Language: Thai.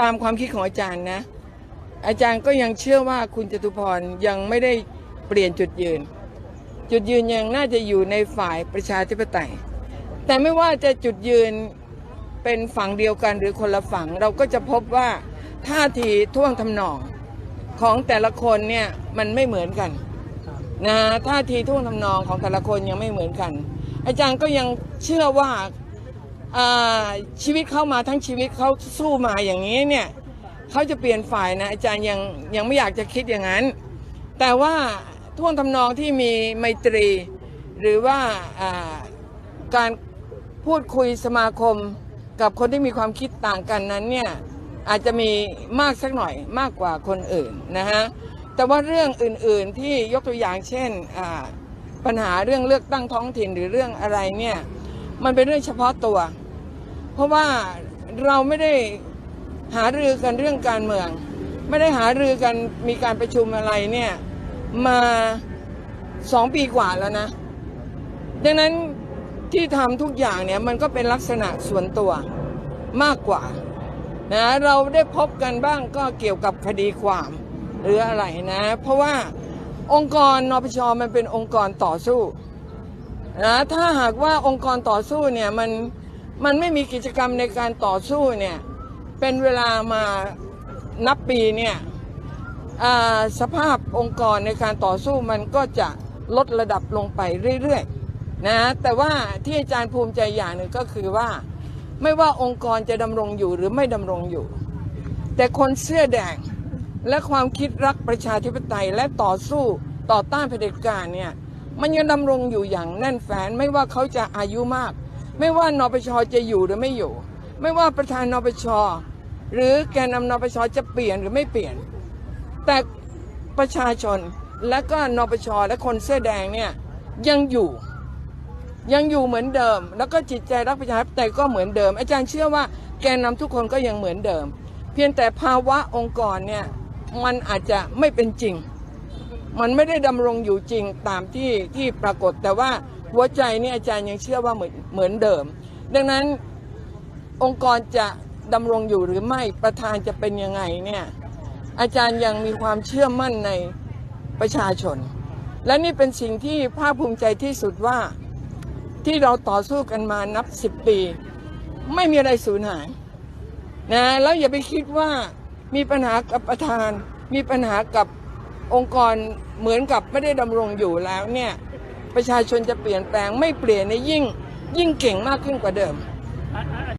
ตามความคิดของอาจารย์นะ อาจารย์ก็ยังเชื่อว่าคุณจตุพรยังไม่ได้เปลี่ยนจุดยืน จุดยืนยังน่าจะอยู่ในฝ่ายประชาธิปไตย แต่ไม่ว่าจะจุดยืนเป็นฝั่งเดียวกันหรือคนละฝั่งเราก็จะพบว่าท่าทีท่วงทำนองของแต่ละคนเนี่ยมันไม่เหมือนกันนะท่าทีท่วงทำนองของแต่ละคนยังไม่เหมือนกัน อาจารย์ก็ยังเชื่อว่าอ่า ชีวิตเข้ามาทั้งชีวิตเขาสู้มาอย่างนี้เนี่ยเขาจะเปลี่ยนฝ่ายนะอาจารย์ยังยังไม่อยากจะคิดอย่างนั้น แต่ว่าท่วงทำนองที่มีไมตรี หรือว่าการพูดคุยสมาคมกับคนที่มีความคิดต่างกันนั้นเนี่ยอาจจะมีมากสักหน่อยมากกว่าคนอื่นนะฮะแต่ว่าเรื่องอื่นๆที่ยกตัวอย่างเช่นปัญหาเรื่องเลือกตั้งท้องถิ่นหรือเรื่องอะไรเนี่ยมันเป็นเรื่องเฉพาะตัว เพราะว่าเราไม่ได้หารือกันเรื่องการเมือง ไม่ได้หารือกันมีการประชุมอะไรเนี่ยมาสองปีกว่าแล้วนะ ดังนั้นที่ทำทุกอย่างเนี่ยมันก็เป็นลักษณะส่วนตัวมากกว่านะเราได้พบกันบ้างก็เกี่ยวกับคดีความหรืออะไรนะ เพราะว่าองค์กรนปชมันเป็นองค์กรต่อสู้นะถ้าหากว่าองค์กรต่อสู้เนี่ยมัน มันไม่มีกิจกรรมในการต่อสู้เนี่ยเป็นเวลามานับปีเนี่ยสภาพองค์กรในการต่อสู้มันก็จะลดระดับลงไปเรื่อยๆนะแต่ว่าที่อาจารย์ภูมิใจอย่างหนึ่งก็คือว่า ไม่ว่าองค์กรจะดำรงอยู่หรือไม่ดำรงอยู่ แต่คนเสื้อแดงและความคิดรักประชาธิปไตยและต่อสู้ต่อต้านเผด็จการเนี่ยมันยังดำรงอยู่อย่างแน่นแฟนไม่ว่าเขาจะอายุมาก ไม่ว่านปชจะอยู่หรือไม่อยู่ ไม่ว่าประธานนปชหรือแกนนำนปชจะเปลี่ยนหรือไม่เปลี่ยน แต่ประชาชนและก็นปชและคนเสื้อแดงเนี่ยยังอยู่ ยังอยู่เหมือนเดิม แล้วก็จิตใจรักประชาธิปไตยก็เหมือนเดิม อาจารย์เชื่อว่าแกนนำทุกคนก็ยังเหมือนเดิม เพียงแต่ภาวะองค์กรเนี่ยมันอาจจะไม่เป็นจริง มันไม่ได้ดำรงอยู่จริงตามที่ที่ปรากฏแต่ว่า หัวใจนี่อาจารย์ยังเชื่อว่าเหมือนเหมือนเดิม ดังนั้นองค์กรจะดำรงอยู่หรือไม่ประธานจะเป็นยังไงเนี่ยอาจารย์ยังมีความเชื่อมั่นในประชาชน และนี่เป็นสิ่งที่ภาคภูมิใจที่สุดว่าที่เราต่อสู้กันมานับสิบปี ไม่มีอะไรสูญหายนะแล้วอย่าไปคิดว่ามีปัญหากับประธาน มีปัญหากับองค์กรเหมือนกับไม่ได้ดำรงอยู่แล้วเนี่ย ประชาชนจะเปลี่ยนแปลงไม่เปลี่ยนในยิ่งยิ่งเก่งมากขึ้นกว่าเดิม